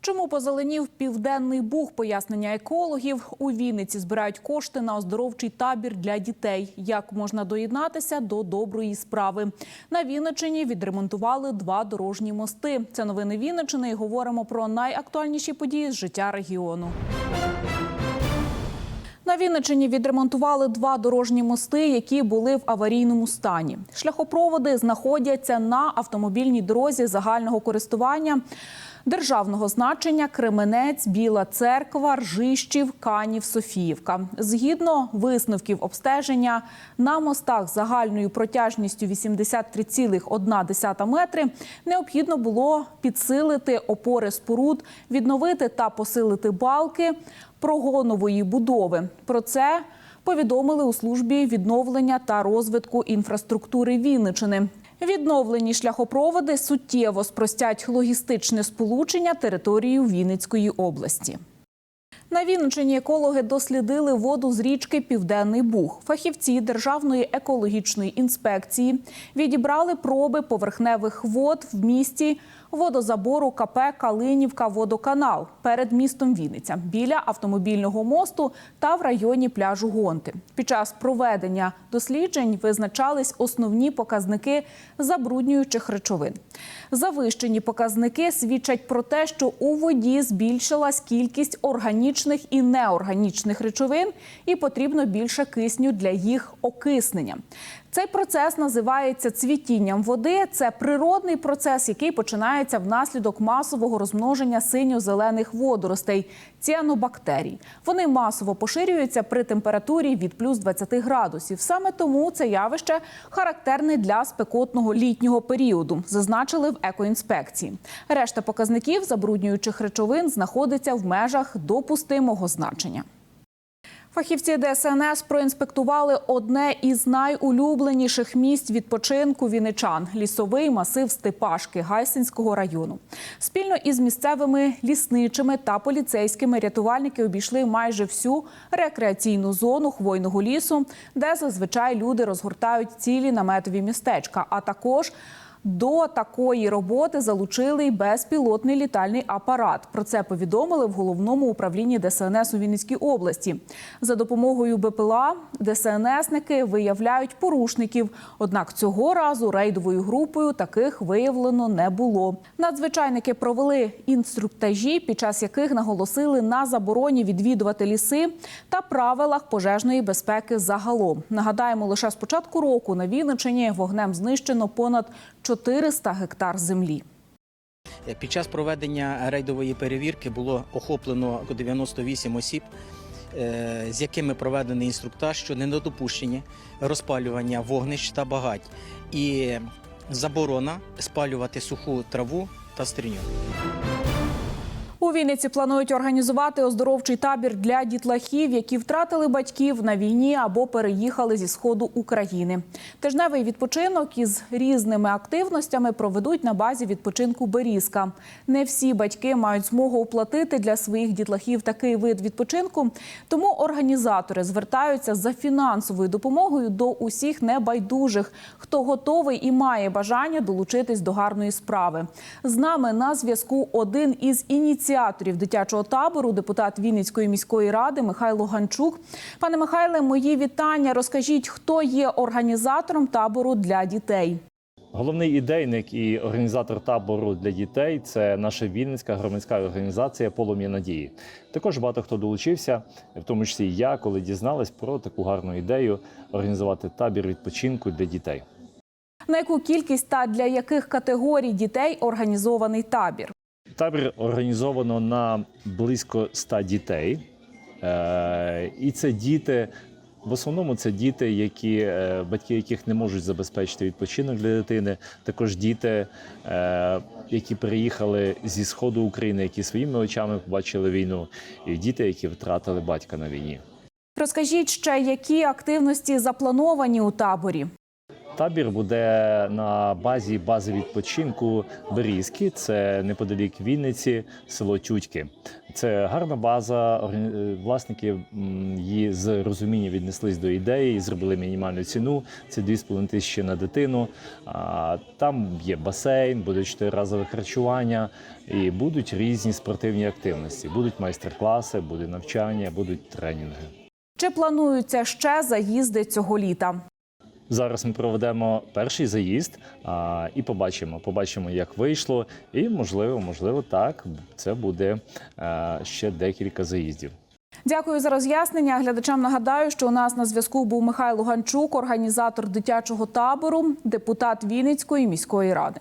Чому позеленів південний буг? Пояснення екологів у Вінниці збирають кошти на оздоровчий табір для дітей. Як можна доєднатися до доброї справи? На Вінниччині відремонтували два дорожні мости. Це новини Вінниччини. і Говоримо про найактуальніші події з життя регіону. На Вінничині відремонтували два дорожні мости, які були в аварійному стані. Шляхопроводи знаходяться на автомобільній дорозі загального користування державного значення Кременець, Біла Церква, Ржищів, Канів, Софіївка. Згідно висновків обстеження на мостах загальною протяжністю 83,1 метри необхідно було підсилити опори споруд, відновити та посилити балки прогонової будови. Про це повідомили у службі відновлення та розвитку інфраструктури Вінничини. Відновлені шляхопроводи суттєво спростять логістичне сполучення територією Вінницької області. На Вінниччині екологи дослідили воду з річки Південний Буг. Фахівці Державної екологічної інспекції відібрали проби поверхневих вод в місті водозабору КП Калинівка Водоканал перед містом Вінниця біля автомобільного мосту та в районі пляжу Гонти. Під час проведення досліджень визначались основні показники забруднюючих речовин. Завищені показники свідчать про те, що у воді збільшилась кількість органічних і неорганічних речовин, і потрібно більше кисню для їх окиснення. Цей процес називається цвітінням води. Це природний процес, який починається внаслідок масового розмноження синьо-зелених водоростей ціанобактерій. Вони масово поширюються при температурі від плюс 20 градусів. Саме тому це явище характерне для спекотного літнього періоду, зазначили в екоінспекції. Решта показників забруднюючих речовин знаходиться в межах допустимого значення. Фахівці ДСНС проінспектували одне із найулюбленіших місць відпочинку віничан – лісовий масив Степашки Гайсинського району. Спільно із місцевими лісничими та поліцейськими рятувальники обійшли майже всю рекреаційну зону хвойного лісу, де зазвичай люди розгортають цілі наметові містечка, а також до такої роботи залучили й безпілотний літальний апарат. Про це повідомили в головному управлінні ДСНС у Вінницькій області. За допомогою БПЛА ДСНСники виявляють порушників. Однак цього разу рейдовою групою таких виявлено не було. Надзвичайники провели інструктажі, під час яких наголосили на забороні відвідувати ліси та правилах пожежної безпеки загалом. Нагадаємо, лише з початку року на Вінниччині вогнем знищено понад 400 гектар землі. Під час проведення рейдової перевірки було охоплено 98 осіб, е, з якими проведений інструктаж щодо недопущення розпалювання вогнищ та багать і заборона спалювати суху траву та стріню. Вінниці планують організувати оздоровчий табір для дітлахів, які втратили батьків на війні або переїхали зі сходу України. Тижневий відпочинок із різними активностями проведуть на базі відпочинку Берізка. Не всі батьки мають змогу оплатити для своїх дітлахів такий вид відпочинку. Тому організатори звертаються за фінансовою допомогою до усіх небайдужих, хто готовий і має бажання долучитись до гарної справи. З нами на зв'язку один із ініціаторів дитячого табору, депутат Вінницької міської ради Михайло Ганчук. Пане Михайле, мої вітання. Розкажіть, хто є організатором табору для дітей. Головний ідейник і організатор табору для дітей це наша вінницька громадська організація Полум'я надії. Також багато хто долучився, в тому числі і я, коли дізнались про таку гарну ідею організувати табір відпочинку для дітей. На яку кількість та для яких категорій дітей організований табір? Табір організовано на близько 100 дітей, Е, і це діти. В основному це діти, які е, батьки яких не можуть забезпечити відпочинок для дитини. Також діти, е, які приїхали зі сходу України, які своїми очами побачили війну, і діти, які втратили батька на війні. Розкажіть ще, які активності заплановані у таборі. Табір буде на базі бази відпочинку Берізки, це неподалік Вінниці, село Тютьки. Це гарна база. е, Власники її з розуміння віднеслись до ідеї, зробили мінімальну ціну. Це 2,5 тисячі на дитину. Там є басейн, буде чотириразове харчування і будуть різні спортивні активності. Будуть майстер-класи, буде навчання, будуть тренінги. Чи плануються ще заїзди цього літа? Зараз ми проведемо перший заїзд а, і побачимо. Побачимо, як вийшло, і можливо, можливо, так це буде а, ще декілька заїздів. Дякую за роз'яснення. Глядачам нагадаю, що у нас на зв'язку був Михайло Ганчук, організатор дитячого табору, депутат Вінницької міської ради.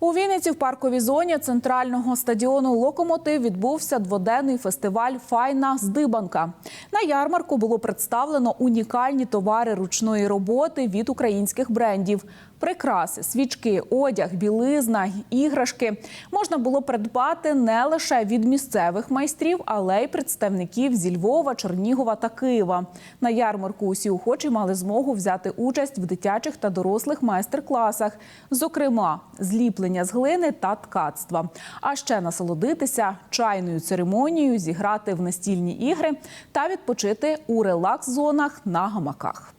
У Вінниці в парковій зоні центрального стадіону Локомотив відбувся дводенний фестиваль Файна здибанка. На ярмарку було представлено унікальні товари ручної роботи від українських брендів. Прикраси, свічки, одяг, білизна, іграшки можна було придбати не лише від місцевих майстрів, але й представників зі Львова, Чернігова та Києва. На ярмарку усі охочі мали змогу взяти участь в дитячих та дорослих майстер-класах, зокрема, зліплення з глини та ткацтва. А ще насолодитися чайною церемонією, зіграти в настільні ігри та відпочити у релакс-зонах на гамаках.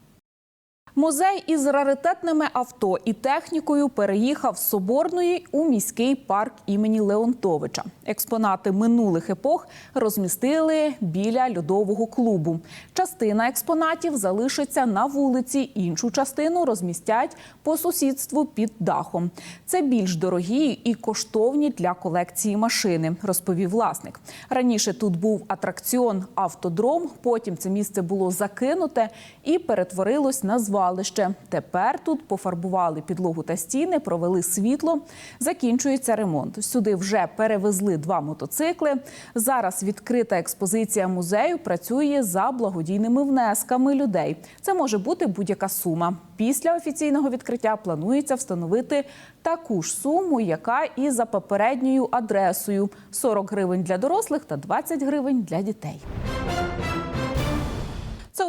Музей із раритетними авто і технікою переїхав з Соборної у міський парк імені Леонтовича. Експонати минулих епох розмістили біля льодового клубу. Частина експонатів залишиться на вулиці, іншу частину розмістять по сусідству під дахом. Це більш дорогі і коштовні для колекції машини, розповів власник. Раніше тут був атракціон автодром. Потім це місце було закинуте і перетворилось на звалище. Тепер тут пофарбували підлогу та стіни, провели світло. Закінчується ремонт. Сюди вже перевезли два мотоцикли. Зараз відкрита експозиція музею працює за благодійними внесками людей. Це може бути будь-яка сума. Після офіційного відкриття планується встановити таку ж суму, яка і за попередньою адресою: 40 гривень для дорослих та 20 гривень для дітей.